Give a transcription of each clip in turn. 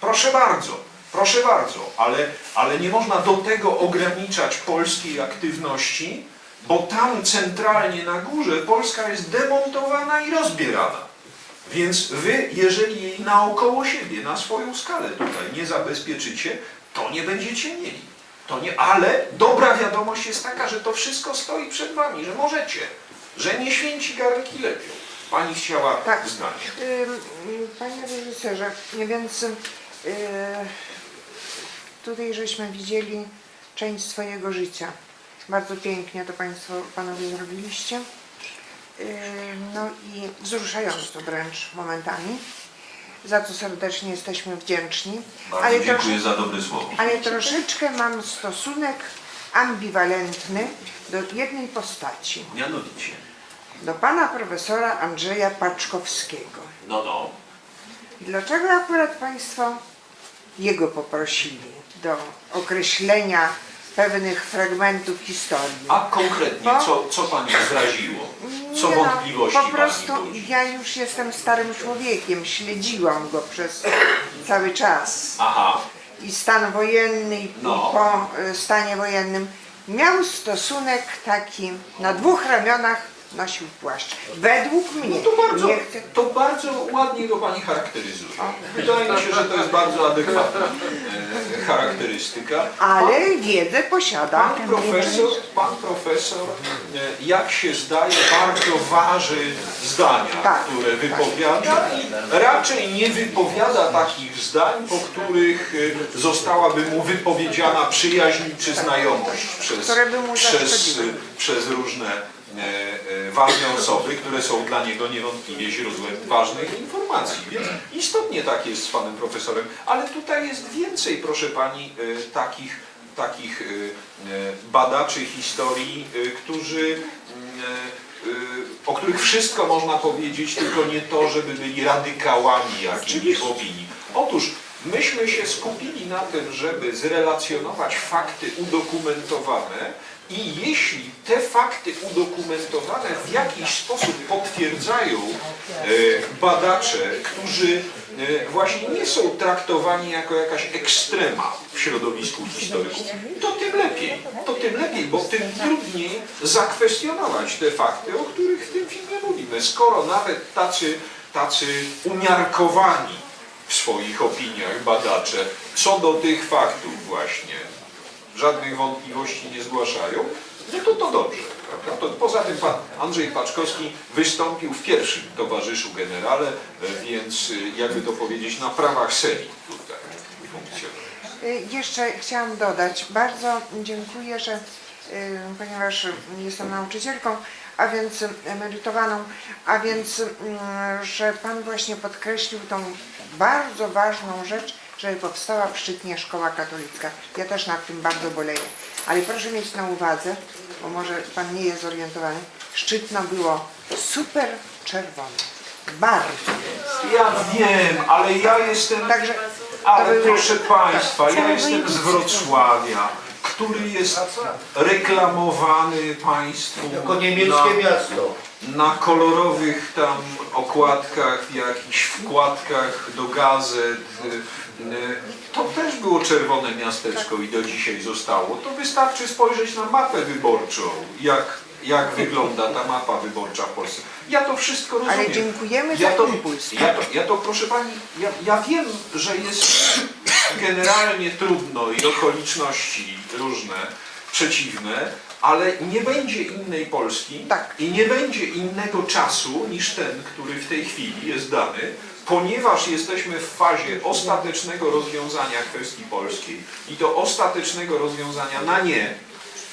Proszę bardzo, proszę bardzo, ale, ale nie można do tego ograniczać polskiej aktywności, bo tam centralnie na górze Polska jest demontowana i rozbierana. Więc wy, jeżeli jej naokoło siebie, na swoją skalę tutaj nie zabezpieczycie, to nie będziecie mieli. To nie, ale dobra wiadomość jest taka, że to wszystko stoi przed wami, że możecie, że nie święci garnki lepią. Pani chciała Tak. ym, Panie reżyserze, więc y, tutaj żeśmy widzieli część swojego życia. Bardzo pięknie to Państwo, Panowie zrobiliście. Y, No i wzruszająco wręcz momentami, za co serdecznie jesteśmy wdzięczni. Bardzo dziękuję trosze- za dobre słowo. ale troszeczkę mam stosunek ambiwalentny do jednej postaci. Mianowicie. Do pana profesora Andrzeja Paczkowskiego. No, no. Dlaczego akurat Państwo jego poprosili do określenia pewnych fragmentów historii? A konkretnie, Bo- co, co Pani zraziło? Co Nie no, wątpliwości Po prostu ja już jestem starym człowiekiem, śledziłam go przez cały czas. Aha, I stan wojenny, i No. po y, stanie wojennym miał stosunek taki, na dwóch ramionach nosił płaszcz. Według mnie. no to bardzo, nie chcę, to bardzo ładnie go Pani charakteryzuje. Wydaje mi się, że to jest bardzo adekwatna e, charakterystyka. ale wiedzę posiada. Pan profesor, pan profesor, e, jak się zdaje, bardzo waży zdania, Tak. które wypowiada i raczej nie wypowiada takich zdań, po których e, zostałaby mu wypowiedziana przyjaźń czy znajomość przez, przez. Przez różne e, e, ważne osoby, które są dla niego niewątpliwie źródłem ważnych informacji. Więc istotnie tak jest z panem profesorem, ale tutaj jest więcej, proszę pani, e, takich, takich badaczy historii, którzy mm, o których wszystko można powiedzieć, tylko nie to, żeby byli radykałami jakimiś w opinii. Otóż myśmy się skupili na tym, żeby zrelacjonować fakty udokumentowane i jeśli te fakty udokumentowane w jakiś sposób potwierdzają e, badacze, którzy e, właśnie nie są traktowani jako jakaś ekstrema w środowisku historyków, to tym lepiej. To tym lepiej, bo tym trudniej zakwestionować te fakty, o których w tym filmie mówimy. Skoro nawet tacy, tacy umiarkowani w swoich opiniach badacze co do tych faktów właśnie żadnych wątpliwości nie zgłaszają, no to to dobrze. To poza tym pan Andrzej Paczkowski wystąpił w pierwszym towarzyszu generale, e, więc e, jakby to powiedzieć na prawach serii tutaj funkcjonuje. Y, Jeszcze chciałam dodać, bardzo dziękuję, że ponieważ jestem nauczycielką, a więc emerytowaną, a więc mm, że Pan właśnie podkreślił tą bardzo ważną rzecz, że powstała w Szczytnie szkoła katolicka. Ja też nad tym bardzo boleję. Ale proszę mieć na uwadze, bo może Pan nie jest zorientowany, Szczytno było super czerwone. Bardzo. Ja wiem, ale ja jestem... Także Ale to były- proszę Państwa, ja całe jestem z. Wrocławia, który jest reklamowany Państwu Jako niemieckie na, miasto. Na kolorowych tam okładkach, w jakichś wkładkach do gazet. To też było czerwone miasteczko i do dzisiaj zostało. To wystarczy spojrzeć na mapę wyborczą, jak, jak wygląda ta mapa wyborcza w Polsce. Ja to wszystko rozumiem. Ale dziękujemy Ja za to, impuls. ja to, ja to proszę Pani, ja, ja wiem, że jest generalnie trudno i okoliczności różne, przeciwne, ale nie będzie innej Polski Tak. i nie będzie innego czasu niż ten, który w tej chwili jest dany, ponieważ jesteśmy w fazie ostatecznego rozwiązania kwestii polskiej i to ostatecznego rozwiązania na nie,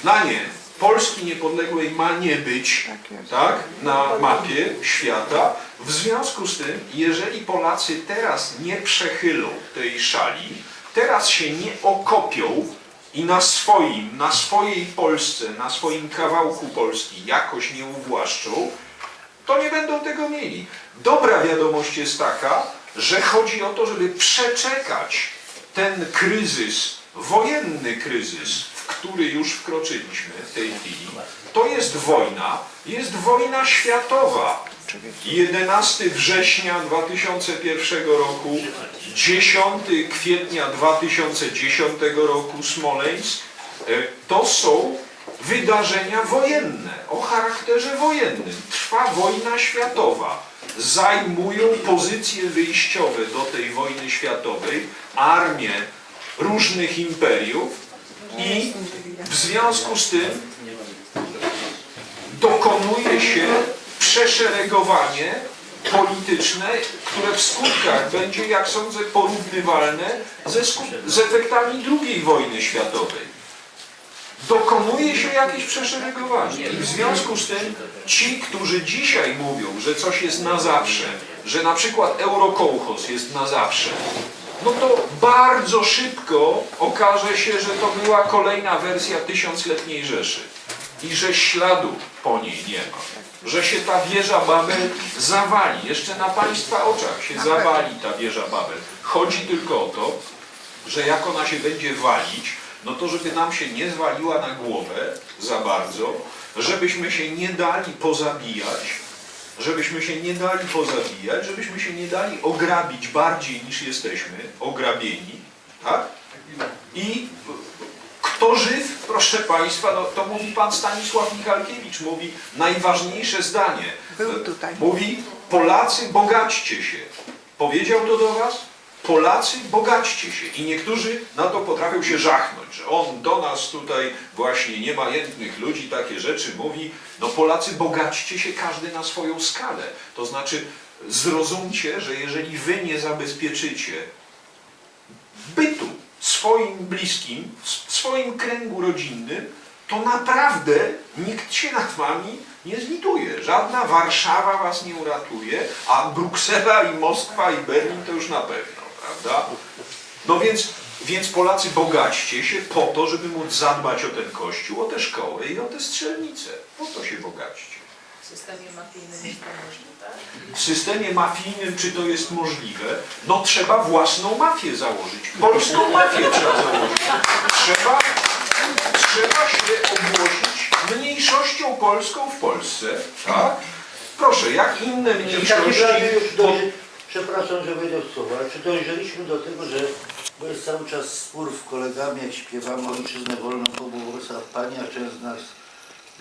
na nie, Polski niepodległej ma nie być, Tak tak, na mapie świata. W związku z tym, jeżeli Polacy teraz nie przechylą tej szali, teraz się nie okopią i na swoim, na swojej Polsce, na swoim kawałku Polski jakoś nie uwłaszczą, to nie będą tego mieli. Dobra wiadomość jest taka, że chodzi o to, żeby przeczekać ten kryzys, wojenny kryzys, w który już wkroczyliśmy w tej chwili. To jest wojna, jest wojna światowa. Oczywiście. 11 września 2001 roku, 10 kwietnia 2010 roku Smoleńsk, e, to są wydarzenia wojenne o charakterze wojennym. Trwa wojna światowa. Zajmują pozycje wyjściowe do tej wojny światowej armie różnych imperiów i w związku z tym dokonuje się przeszeregowanie polityczne, które w skutkach będzie, jak sądzę, porównywalne ze z efektami II wojny światowej. Dokonuje się jakieś przeszeregowanie i w związku z tym ci, którzy dzisiaj mówią, że coś jest na zawsze, że na przykład eurokołchos jest na zawsze, no to bardzo szybko okaże się, że to była kolejna wersja tysiącletniej Rzeszy i że śladu po niej nie ma. Że się ta wieża Babel zawali. Jeszcze na Państwa oczach się zawali ta wieża Babel. Chodzi tylko o to, że jak ona się będzie walić, no to żeby nam się nie zwaliła na głowę za bardzo, żebyśmy się nie dali pozabijać, żebyśmy się nie dali pozabijać, żebyśmy się nie dali ograbić bardziej niż jesteśmy ograbieni, tak? I kto żyw, proszę Państwa, no, to mówi Pan Stanisław Michalkiewicz, mówi najważniejsze zdanie. Był tutaj. Mówi, Polacy bogaćcie się. Powiedział to do Was? Polacy bogaćcie się. I niektórzy na to potrafią się żachnąć, że on do nas tutaj właśnie niemajętnych ludzi takie rzeczy mówi. No Polacy bogaćcie się każdy na swoją skalę. To znaczy zrozumcie, że jeżeli Wy nie zabezpieczycie bytu swoim bliskim, w swoim kręgu rodzinnym, to naprawdę nikt się nad wami nie zlituje. Żadna Warszawa was nie uratuje, a Bruksela i Moskwa i Berlin to już na pewno, prawda? No więc, więc Polacy bogaćcie się po to, żeby móc zadbać o ten kościół, o te szkoły i o te strzelnice. Po to się bogaćcie. W systemie mafijnym jest to możliwe, tak? W systemie mafijnym, czy to jest możliwe? No trzeba własną mafię założyć. Polską mafię trzeba założyć. Trzeba, trzeba się ogłosić mniejszością polską w Polsce. Tak? Proszę, jak inne mniejszości... przepraszam, że wejdę w słowa, ale czy dojrzeliśmy do tego, że bo jest cały czas spór w kolegami, jak śpiewamy ojczyznę wolną po Bogusław Pani, a część z nas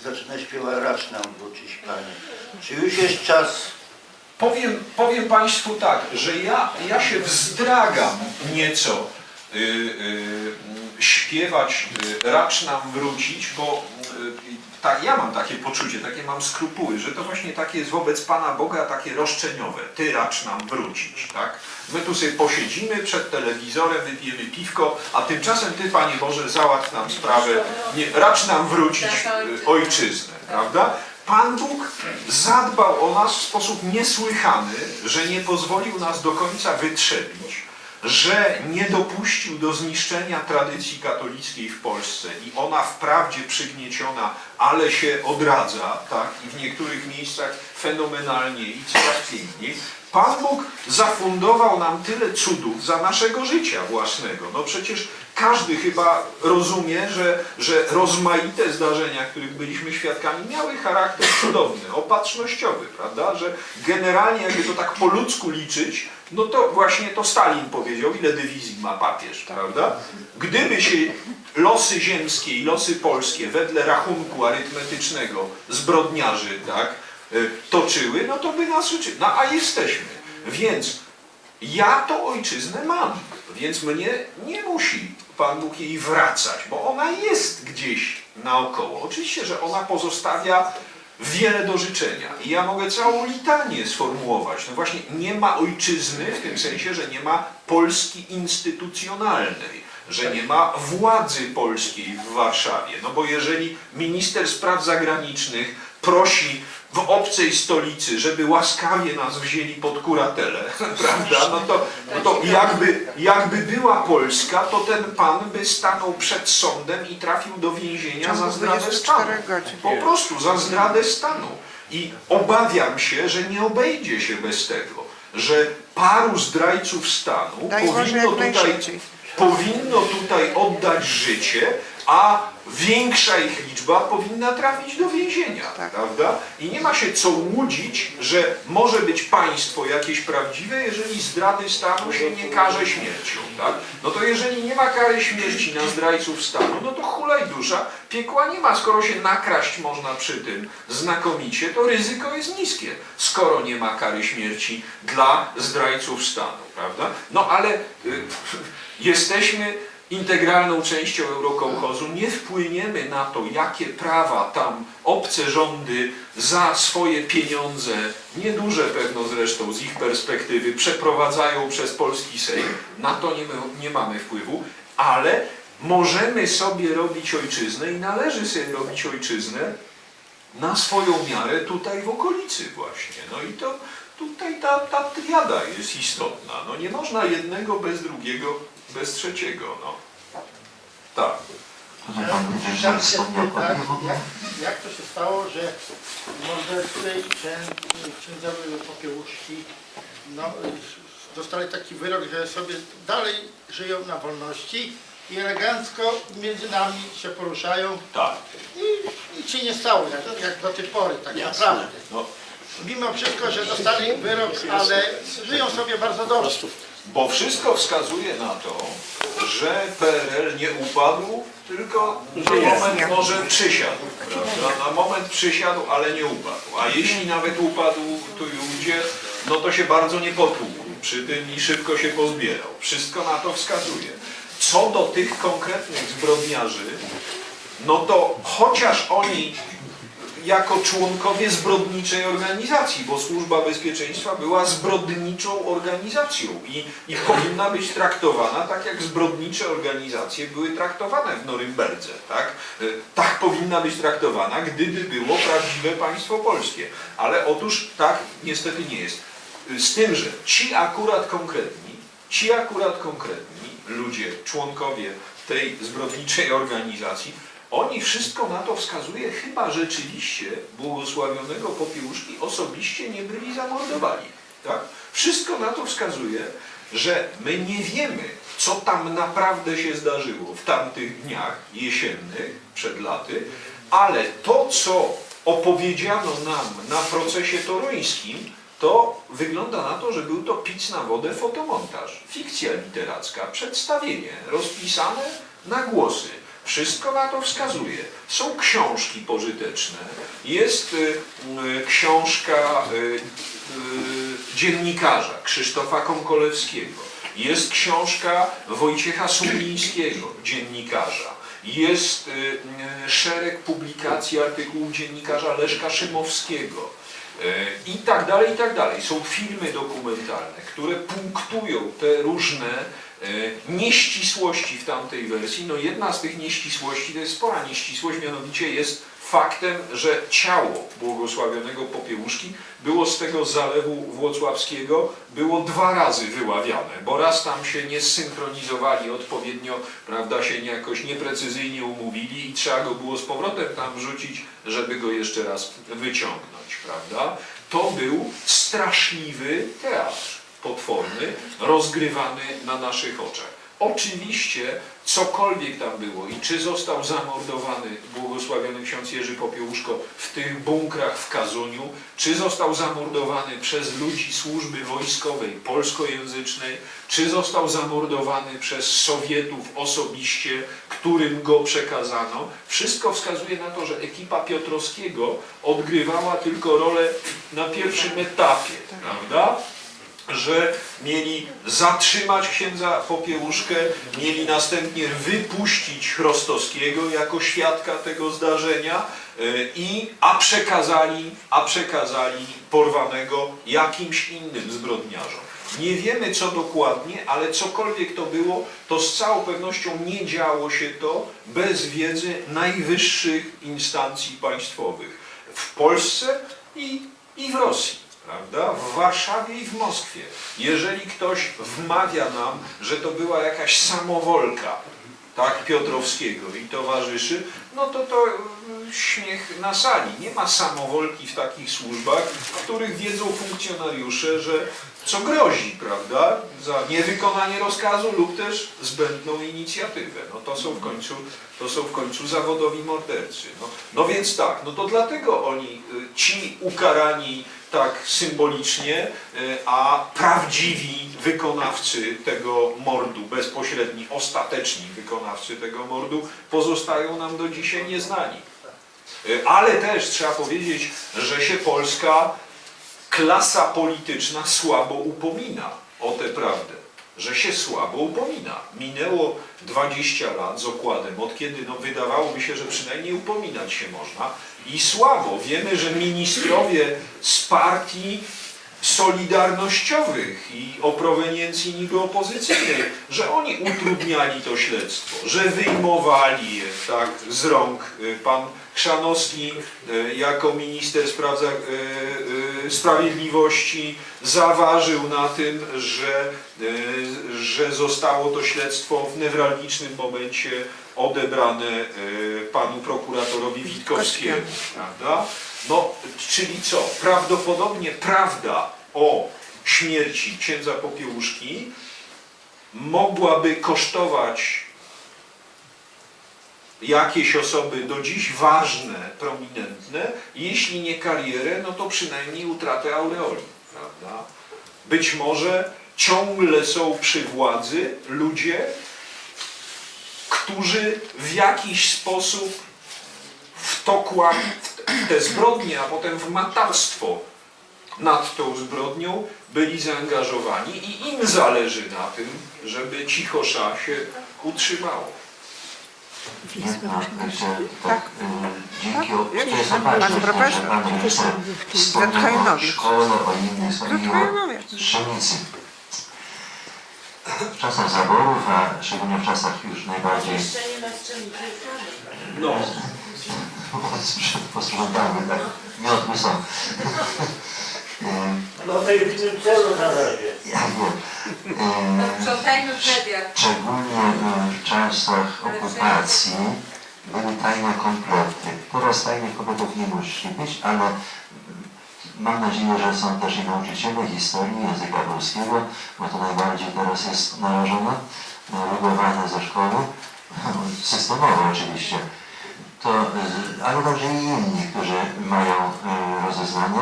zaczyna śpiewać racz nam wrócić Panie. Czy już jest czas Powiem, powiem Państwu tak, że ja, ja się wzdragam nieco y, y, śpiewać y, Racz nam wrócić, bo tak, ja mam takie poczucie, takie mam skrupuły, że to właśnie takie jest wobec Pana Boga takie roszczeniowe. Ty racz nam wrócić, tak? My tu sobie posiedzimy przed telewizorem, wypijemy piwko, a tymczasem Ty, Panie Boże, załatw nam sprawę, nie, racz nam wrócić y, ojczyznę, prawda? Pan Bóg zadbał o nas w sposób niesłychany, że nie pozwolił nas do końca wytrzepić, że nie dopuścił do zniszczenia tradycji katolickiej w Polsce i ona wprawdzie przygnieciona, ale się odradza, tak, i w niektórych miejscach fenomenalnie i coraz piękniej. Pan Bóg zafundował nam tyle cudów za naszego życia własnego. No przecież każdy chyba rozumie, że, że rozmaite zdarzenia, których byliśmy świadkami, miały charakter cudowny, opatrznościowy, prawda? Że generalnie, jakby to tak po ludzku liczyć, no to właśnie to Stalin powiedział, ile dywizji ma papież, prawda? Gdyby się losy ziemskie i losy polskie wedle rachunku arytmetycznego zbrodniarzy, tak, y, toczyły, no to by nas uczy. No a jesteśmy. Więc ja to ojczyznę mam, więc mnie nie musi Pan Bóg jej wracać, bo ona jest gdzieś naokoło. Oczywiście, że ona pozostawia wiele do życzenia. I ja mogę całą litanię sformułować. No właśnie, nie ma ojczyzny w tym sensie, że nie ma Polski instytucjonalnej, że nie ma władzy polskiej w Warszawie. No bo jeżeli minister spraw zagranicznych prosi w obcej stolicy, żeby łaskawie nas wzięli pod kuratelę, prawda? No to, no to jakby, jakby była Polska, to ten pan by stanął przed sądem i trafił do więzienia za zdradę stanu. 24 godzin. Po prostu za zdradę stanu. I obawiam się, że nie obejdzie się bez tego, że paru zdrajców stanu powinno tutaj, powinno tutaj oddać życie a większa ich liczba powinna trafić do więzienia, Tak. prawda? I nie ma się co łudzić, że może być państwo jakieś prawdziwe, jeżeli zdrady stanu się nie karze śmiercią, tak? No to jeżeli nie ma kary śmierci na zdrajców stanu, no to hulaj dusza, piekła nie ma, skoro się nakraść można przy tym znakomicie, to ryzyko jest niskie, skoro nie ma kary śmierci dla zdrajców stanu, prawda? No ale y, jesteśmy integralną częścią Eurokołchozu, nie wpłyniemy na to, jakie prawa tam obce rządy za swoje pieniądze, nieduże pewno zresztą z ich perspektywy, przeprowadzają przez polski Sejm. Na to nie, nie mamy wpływu, ale możemy sobie robić ojczyznę i należy sobie robić ojczyznę na swoją miarę tutaj w okolicy właśnie. No i to tutaj ta, ta triada jest istotna. No nie można jednego bez drugiego, bez trzeciego. No. Tak. Się pytać, jak, jak to się stało, że mordercy księdzowie popiełuszki no, dostali taki wyrok, że sobie dalej żyją na wolności i elegancko między nami się poruszają Tak. i nic się nie stało, jak, jak do tej pory tak naprawdę. No, Mimo wszystko, że dostali wyrok, ale żyją sobie bardzo dobrze. Bo wszystko wskazuje na to, że PRL nie upadł, tylko na moment może przysiadł. Prawda? Na moment przysiadł, ale nie upadł. A jeśli nawet upadł tu i ówdzie, no to się bardzo nie potłukł przy tym i szybko się pozbierał. Wszystko na to wskazuje. Co do tych konkretnych zbrodniarzy, no to chociaż oni jako członkowie zbrodniczej organizacji, bo Służba Bezpieczeństwa była zbrodniczą organizacją i, i powinna być traktowana tak, jak zbrodnicze organizacje były traktowane w Norymberdze. Tak? Y, tak powinna być traktowana, gdyby było prawdziwe państwo polskie. Ale otóż tak niestety nie jest. Y, Z tym, że ci akurat konkretni, ci akurat konkretni ludzie, członkowie tej zbrodniczej organizacji, oni wszystko na to wskazuje, chyba rzeczywiście błogosławionego Popiełuszki osobiście nie byli zamordowani. Tak? Wszystko na to wskazuje, że my nie wiemy, co tam naprawdę się zdarzyło w tamtych dniach jesiennych, przed laty, ale to, co opowiedziano nam na procesie toruńskim, to wygląda na to, że był to pic na wodę fotomontaż, fikcja literacka, przedstawienie rozpisane na głosy. Wszystko na to wskazuje. Są książki pożyteczne, jest y, y, książka y, dziennikarza Krzysztofa Konkolewskiego, jest książka Wojciecha Sumińskiego, dziennikarza, jest szereg publikacji, artykułów dziennikarza Leszka Szymowskiego, i tak dalej, i tak dalej. Są filmy dokumentalne, które punktują te różne nieścisłości w tamtej wersji. No jedna z tych nieścisłości, to jest spora nieścisłość, mianowicie jest faktem, że ciało błogosławionego Popiełuszki było z tego zalewu włocławskiego, było dwa razy wyławiane, bo raz tam się nie zsynchronizowali odpowiednio, prawda, się jakoś nieprecyzyjnie umówili i trzeba go było z powrotem tam wrzucić, żeby go jeszcze raz wyciągnąć, prawda. To był straszliwy teatr potworny, rozgrywany na naszych oczach. Oczywiście, cokolwiek tam było i czy został zamordowany błogosławiony ksiądz Jerzy Popiełuszko w tych bunkrach w Kazuniu, czy został zamordowany przez ludzi służby wojskowej polskojęzycznej, czy został zamordowany przez Sowietów osobiście, którym go przekazano, wszystko wskazuje na to, że ekipa Piotrowskiego odgrywała tylko rolę na pierwszym etapie, prawda? Że mieli zatrzymać księdza Popiełuszkę, mieli następnie wypuścić Chrostowskiego jako świadka tego zdarzenia, y, i, a, przekazali, a przekazali porwanego jakimś innym zbrodniarzom. Nie wiemy co dokładnie, ale cokolwiek to było, to z całą pewnością nie działo się to bez wiedzy najwyższych instancji państwowych w Polsce i, i w Rosji prawda? W Warszawie i w Moskwie. Jeżeli ktoś wmawia nam, że to była jakaś samowolka, tak, Piotrowskiego i towarzyszy, no to to y, śmiech na sali. Nie ma samowolki w takich służbach, w których wiedzą funkcjonariusze, że co grozi, prawda, za niewykonanie rozkazu lub też zbędną inicjatywę. No to są w końcu, to są w końcu zawodowi mordercy. No, no więc tak, no to dlatego oni, y, ci ukarani tak symbolicznie, y, a prawdziwi wykonawcy tego mordu, bezpośredni, ostateczni wykonawcy tego mordu pozostają nam do dzisiaj nieznani. Y, Ale też trzeba powiedzieć, że się Polska klasa polityczna słabo upomina o tę prawdę, że się słabo upomina. Minęło 20 lat z okładem, od kiedy no, wydawałoby się, że przynajmniej upominać się można i słabo. Wiemy, że ministrowie z partii solidarnościowych i o proweniencji niby opozycyjnej, że oni utrudniali to śledztwo, że wyjmowali je tak, z rąk. Y, Pan Chrzanowski y, jako minister spraw y, y, sprawiedliwości zaważył na tym, że, że zostało to śledztwo w newralgicznym momencie odebrane panu prokuratorowi Witkowskiemu, prawda? No, czyli co? Prawdopodobnie prawda o śmierci księdza Popiełuszki mogłaby kosztować jakieś osoby do dziś ważne, prominentne, jeśli nie karierę, no to przynajmniej utratę aureoli, prawda? Być może ciągle są przy władzy ludzie, którzy w jakiś sposób wtokła w te zbrodnie, a potem w matactwo nad tą zbrodnią byli zaangażowani i im zależy na tym, żeby cichosza się utrzymało. Dzięki Tak, o- jak to jest pan- zobaczcie, pan profesor? innych wspomniał Zatkajnowiec. o Pszenicy. W czasach zaborów, a szczególnie w czasach już najbardziej No, posprzątane, tak, miotły są. No w tym celu na razie. Ja wiem. Mediach. Szczególnie e, w czasach okupacji były tajne komplety. Teraz tajnych kompletów nie musi być, ale mam nadzieję, że są też i nauczyciele historii języka polskiego, bo to najbardziej teraz jest narażone, e, wygowane ze szkoły, systemowo oczywiście. To, e, ale także i inni, którzy mają e, rozeznanie.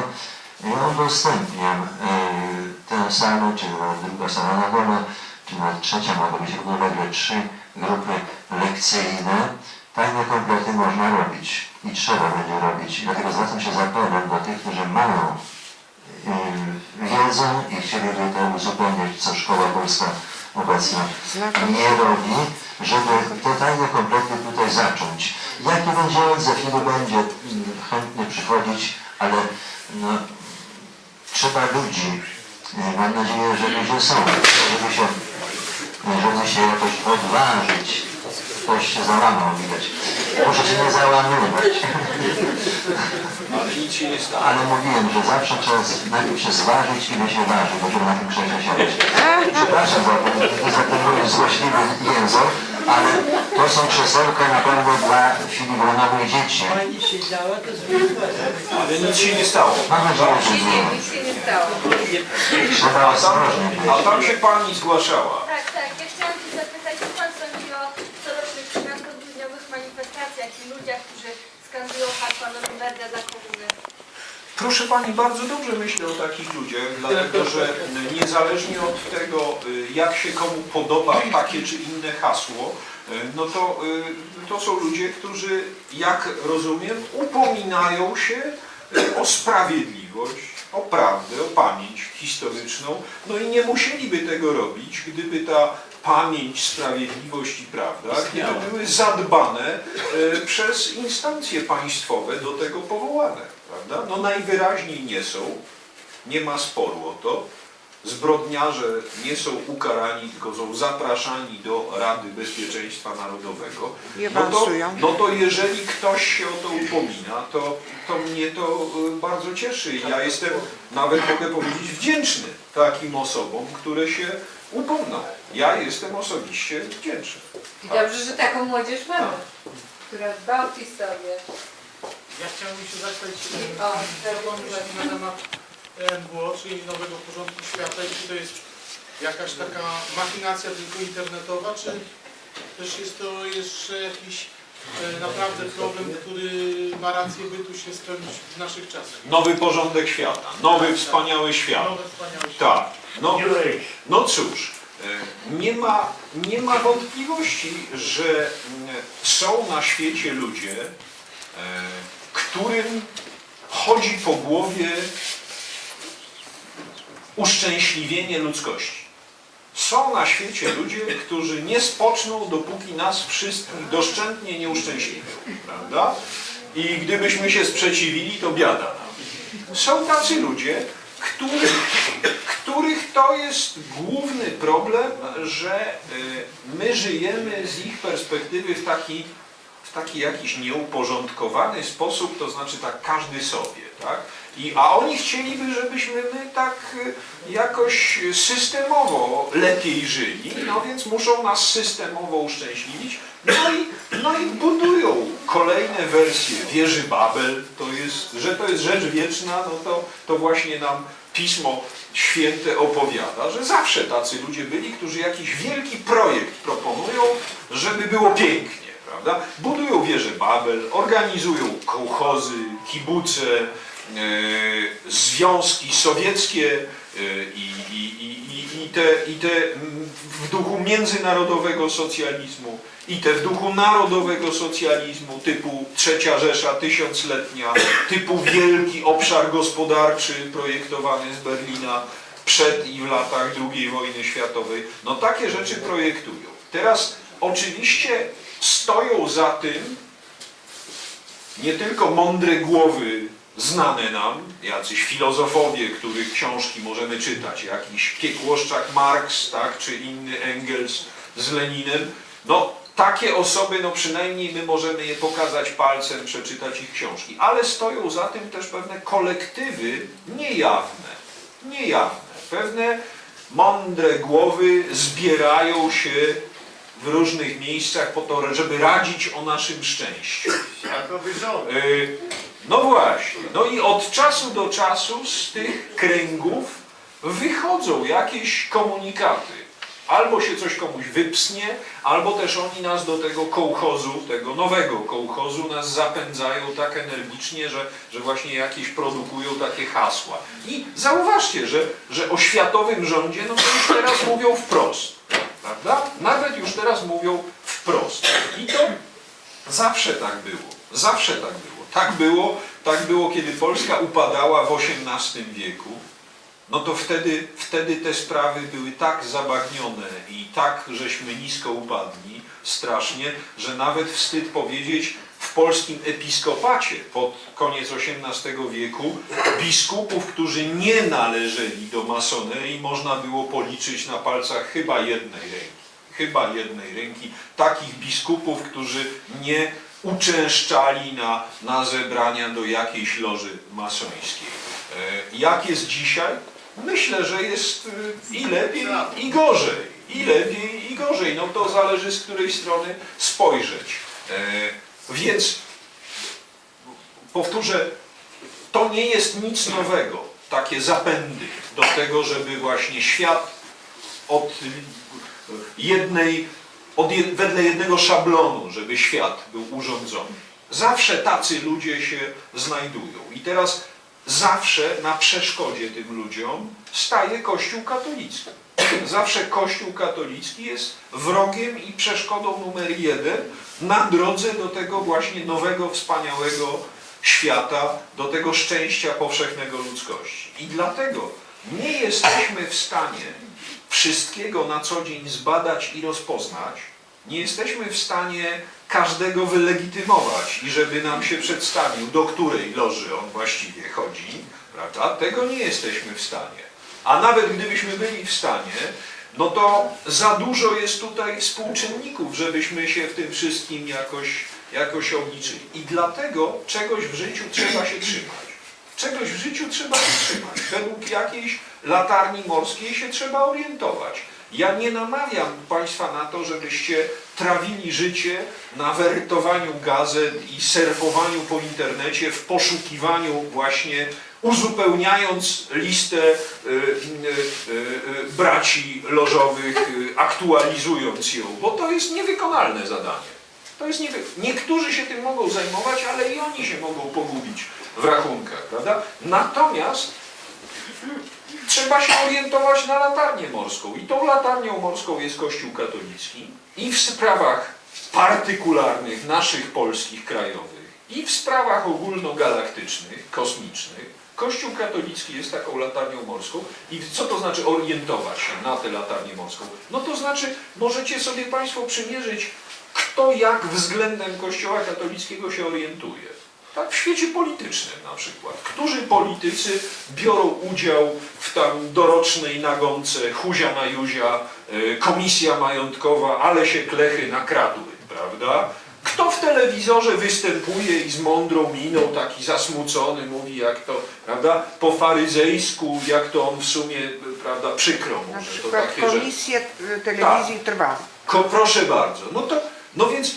Ja udostępniam e, tę salę, czy druga sala na dole, czy nawet trzecia, mogą być równolegle trzy grupy lekcyjne. Tajne komplety można robić i trzeba będzie robić. Dlatego zwracam się z apelem do tych, którzy mają e, wiedzę i chcieliby to uzupełniać, co szkoła polska obecnie nie robi, żeby te tajne komplety tutaj zacząć. Jaki będzie odzew, ilu będzie mm, chętnie przychodzić, ale no, trzeba ludzi. Mam nadzieję, że ludzie są, żeby się, żeby się jakoś odważyć. Ktoś się załamał, widać. Proszę się nie załamywać. ale nic się nie stało. Ale mówiłem, że zawsze trzeba najpierw się zważyć, ile się waży, bo żeby na tym krześle siedzieć. Przepraszam za ten, za ten mój złośliwy język, ale to są krzesełka na pewno dla filigranowych dzieci. Pani siedziała, to. Ale nic się nie stało. Mam nadzieję, że Nie, nic się nie stało. Trzeba A tam, ostrożnie a tam się pani zgłaszała. Tak, tak. Ja chciałam się zapytać, co Pan sądzi o corocznych przymiarko-dwudniowych manifestacjach i ludziach, którzy skandują hasła komuny? Proszę Pani, bardzo dobrze myślę o takich ludziach, dlatego że niezależnie od tego, y, jak się komu podoba takie czy inne hasło, y, no to, y, to są ludzie, którzy, jak rozumiem, upominają się o sprawiedliwość, o prawdę, o pamięć historyczną, no i nie musieliby tego robić, gdyby ta pamięć, sprawiedliwość i prawda, gdyby były zadbane przez instancje państwowe do tego powołane. Prawda? No najwyraźniej nie są, nie ma sporu o to. Zbrodniarze nie są ukarani, tylko są zapraszani do Rady Bezpieczeństwa Narodowego. No to, no to jeżeli ktoś się o to upomina, to, to mnie to y, bardzo cieszy. Ja jestem, nawet mogę powiedzieć, wdzięczny takim osobom, które się upomną. Ja jestem osobiście wdzięczny. I dobrze, że taką młodzież mamy, która dba o historię. Się zapytać, O, zapomniałam, NWO, czyli Nowego Porządku Świata i czy to jest jakaś taka machinacja tylko internetowa, czy też jest to jeszcze jakiś e, naprawdę problem, który ma rację bytu się spełnić w naszych czasach? Nowy porządek świata, nowy wspaniały świat. Nowe wspaniałe świat. Tak. No, no cóż, e, nie ma, nie ma wątpliwości, że mm, są na świecie ludzie, e, którym chodzi po głowie uszczęśliwienie ludzkości. Są na świecie ludzie, którzy nie spoczną, dopóki nas wszystkich doszczętnie nie uszczęśliwią, prawda? I gdybyśmy się sprzeciwili, to biada nam. Są tacy ludzie, których, których to jest główny problem, że y, my żyjemy z ich perspektywy w taki, taki jakiś nieuporządkowany sposób, to znaczy tak każdy sobie, tak? I, a oni chcieliby, żebyśmy my tak y, jakoś systemowo lepiej żyli, no więc muszą nas systemowo uszczęśliwić, no i, no i budują kolejne wersje wieży Babel, to jest, że to jest rzecz wieczna, no to, to właśnie nam Pismo Święte opowiada, że zawsze tacy ludzie byli, którzy jakiś wielki projekt proponują, żeby było pięknie, prawda? Budują wieżę Babel, organizują kołchozy, kibuce, e, związki sowieckie e, i, i, i, i, te, i te w duchu międzynarodowego socjalizmu, i te w duchu narodowego socjalizmu, typu Trzecia Rzesza tysiącletnia, typu wielki obszar gospodarczy projektowany z Berlina przed i w latach II wojny światowej. No takie rzeczy projektują. Teraz oczywiście stoją za tym nie tylko mądre głowy znane nam, jacyś filozofowie, których książki możemy czytać, jakiś piekłoszczak Marx, tak, czy inny Engels z Leninem, no takie osoby, no przynajmniej my możemy je pokazać palcem, przeczytać ich książki, ale stoją za tym też pewne kolektywy niejawne, niejawne, pewne mądre głowy zbierają się w różnych miejscach po to, żeby radzić o naszym szczęściu. Y, No właśnie. No i od czasu do czasu z tych kręgów wychodzą jakieś komunikaty. Albo się coś komuś wypsnie, albo też oni nas do tego kołchozu, tego nowego kołchozu nas zapędzają tak energicznie, że, że właśnie jakieś produkują takie hasła. I zauważcie, że, że o światowym rządzie, no to już teraz mówią wprost. Prawda? Nawet już teraz mówią wprost. I to Zawsze tak było. Zawsze tak było. Tak było, tak było, kiedy Polska upadała w XVIII wieku. No to wtedy, wtedy te sprawy były tak zabagnione i tak żeśmy nisko upadli strasznie, że nawet wstyd powiedzieć w polskim episkopacie pod koniec XVIII wieku biskupów, którzy nie należeli do masonerii, można było policzyć na palcach chyba jednej ręki chyba jednej ręki, takich biskupów, którzy nie uczęszczali na, na zebrania do jakiejś loży masońskiej. E, Jak jest dzisiaj? Myślę, że jest e, i lepiej, i gorzej. I lepiej, i gorzej. No to zależy z której strony spojrzeć. Więc powtórzę, to nie jest nic nowego, takie zapędy do tego, żeby właśnie świat od jednej, od jed, wedle jednego szablonu, żeby świat był urządzony. Zawsze tacy ludzie się znajdują. I teraz zawsze na przeszkodzie tym ludziom staje Kościół katolicki. Zawsze Kościół katolicki jest wrogiem i przeszkodą numer jeden na drodze do tego właśnie nowego, wspaniałego świata, do tego szczęścia powszechnego ludzkości. I dlatego nie jesteśmy w stanie wszystkiego na co dzień zbadać i rozpoznać, nie jesteśmy w stanie każdego wylegitymować i żeby nam się przedstawił, do której loży on właściwie chodzi, prawda? Tego nie jesteśmy w stanie. A nawet gdybyśmy byli w stanie, no to za dużo jest tutaj współczynników, żebyśmy się w tym wszystkim jakoś, jakoś obliczyli. I dlatego czegoś w życiu trzeba się trzymać. Czegoś w życiu trzeba się trzymać. Według jakiejś latarni morskiej się trzeba orientować. Ja nie namawiam Państwa na to, żebyście trawili życie na werytowaniu gazet i surfowaniu po internecie w poszukiwaniu właśnie uzupełniając listę y, y, y, braci lożowych, aktualizując ją, bo to jest niewykonalne zadanie. To jest niewy... Niektórzy się tym mogą zajmować, ale i oni się mogą pogubić w rachunkach, prawda? Natomiast trzeba się orientować na latarnię morską. I tą latarnią morską jest Kościół katolicki. I w sprawach partykularnych, naszych polskich, krajowych, i w sprawach ogólnogalaktycznych, kosmicznych, Kościół katolicki jest taką latarnią morską. I co to znaczy orientować się na tę latarnię morską? No to znaczy, możecie sobie Państwo przymierzyć, kto jak względem Kościoła katolickiego się orientuje. Tak, w świecie politycznym na przykład. Którzy politycy biorą udział w tam dorocznej nagonce Huzia na Juzia, y, komisja majątkowa, ale się klechy nakradły, prawda? Kto w telewizorze występuje i z mądrą miną, taki zasmucony, mówi jak to, prawda, po faryzejsku, jak to on w sumie, prawda, przykro mu, Na że to przykład takie komisje y, telewizji trwały. Ko, proszę bardzo. No to, no więc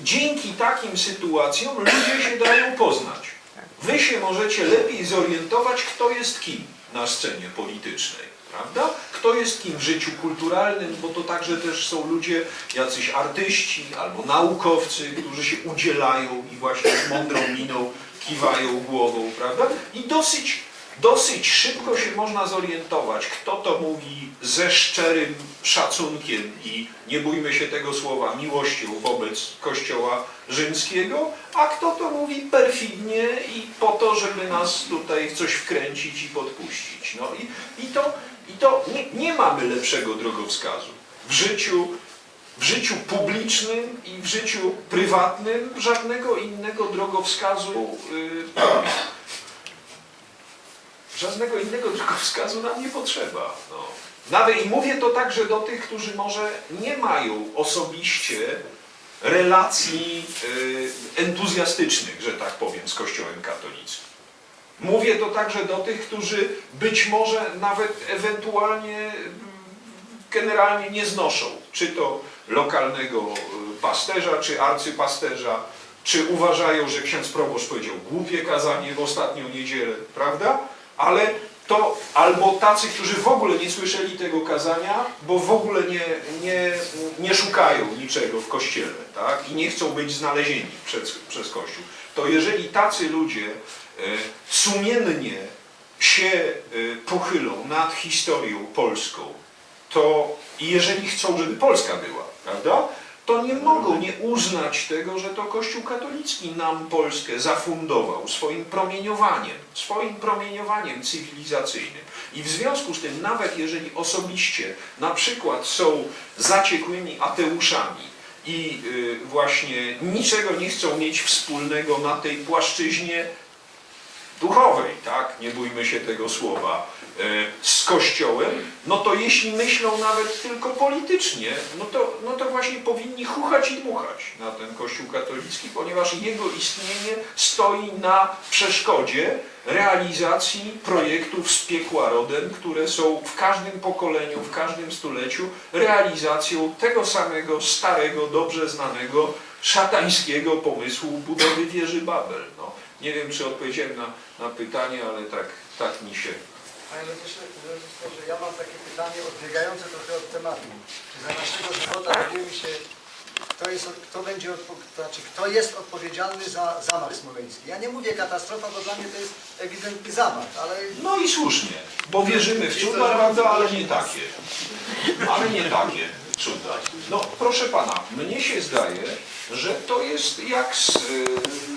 dzięki takim sytuacjom ludzie się dają poznać. Wy się możecie lepiej zorientować, kto jest kim na scenie politycznej, prawda? Kto jest kim w życiu kulturalnym, bo to także też są ludzie, jacyś artyści albo naukowcy, którzy się udzielają i właśnie z mądrą miną kiwają głową, prawda? I dosyć dosyć szybko się można zorientować, kto to mówi ze szczerym szacunkiem i nie bójmy się tego słowa, miłością wobec Kościoła rzymskiego, a kto to mówi perfidnie i po to, żeby nas tutaj w coś wkręcić i podpuścić. No i, i to, i to nie, nie mamy lepszego drogowskazu. W życiu, w życiu publicznym i w życiu prywatnym żadnego innego drogowskazu yy, żadnego innego drogowskazu nam nie potrzeba. No. Nawet i mówię to także do tych, którzy może nie mają osobiście relacji y, entuzjastycznych, że tak powiem, z Kościołem katolickim. Mówię to także do tych, którzy być może nawet ewentualnie mm, generalnie nie znoszą, czy to lokalnego y, pasterza, czy arcypasterza, czy uważają, że ksiądz proboszcz powiedział głupie kazanie w ostatnią niedzielę, prawda? Ale to albo tacy, którzy w ogóle nie słyszeli tego kazania, bo w ogóle nie, nie, nie szukają niczego w Kościele, tak? I nie chcą być znalezieni przez, przez Kościół. To jeżeli tacy ludzie sumiennie się e, pochylą nad historią polską, to jeżeli chcą, żeby Polska była, prawda? To nie mogą nie uznać tego, że to Kościół katolicki nam Polskę zafundował swoim promieniowaniem, swoim promieniowaniem cywilizacyjnym. I w związku z tym, nawet jeżeli osobiście na przykład są zaciekłymi ateuszami i y, właśnie niczego nie chcą mieć wspólnego na tej płaszczyźnie duchowej, tak, nie bójmy się tego słowa, e, z Kościołem, no to jeśli myślą nawet tylko politycznie, no to, no to właśnie powinni chuchać i dmuchać na ten Kościół katolicki, ponieważ jego istnienie stoi na przeszkodzie realizacji projektów z piekła rodem, które są w każdym pokoleniu, w każdym stuleciu realizacją tego samego starego, dobrze znanego, szatańskiego pomysłu budowy wieży Babel. No, nie wiem, czy odpowiedziałem na, na pytanie, ale tak, tak mi się Panie Lewisie, że ja mam takie pytanie odbiegające trochę od tematu. Czy za naszego żywota dowiemy się, kto jest, kto będzie znaczy, kto jest odpowiedzialny za zamach smoleński? Ja nie mówię katastrofa, bo dla mnie to jest ewidentny zamach, ale No i słusznie, bo wierzymy w cuda, ale nie takie. Ale nie takie cuda. No proszę pana, mnie się zdaje, że to jest jak z, y,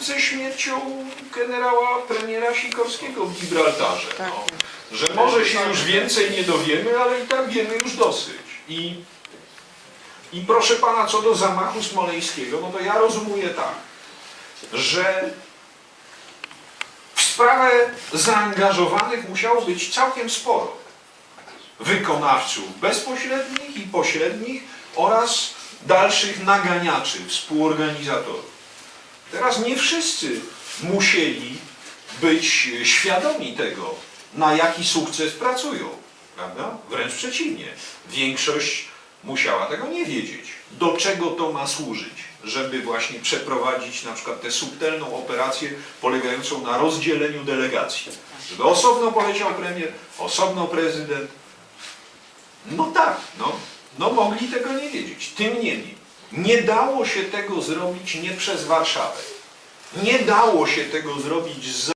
ze śmiercią generała premiera Sikorskiego w Gibraltarze. No. Że może się już więcej nie dowiemy, ale i tak wiemy już dosyć. I, I proszę pana, co do zamachu smoleńskiego, no to ja rozumuję tak, że w sprawę zaangażowanych musiało być całkiem sporo wykonawców bezpośrednich i pośrednich oraz dalszych naganiaczy, współorganizatorów. Teraz nie wszyscy musieli być świadomi tego, na jaki sukces pracują. Prawda? Wręcz przeciwnie. Większość musiała tego nie wiedzieć. Do czego to ma służyć? Żeby właśnie przeprowadzić na przykład tę subtelną operację polegającą na rozdzieleniu delegacji. Żeby osobno poleciał premier, osobno prezydent. No tak, no, no mogli tego nie wiedzieć. Tym niemniej, nie dało się tego zrobić nie przez Warszawę. Nie dało się tego zrobić z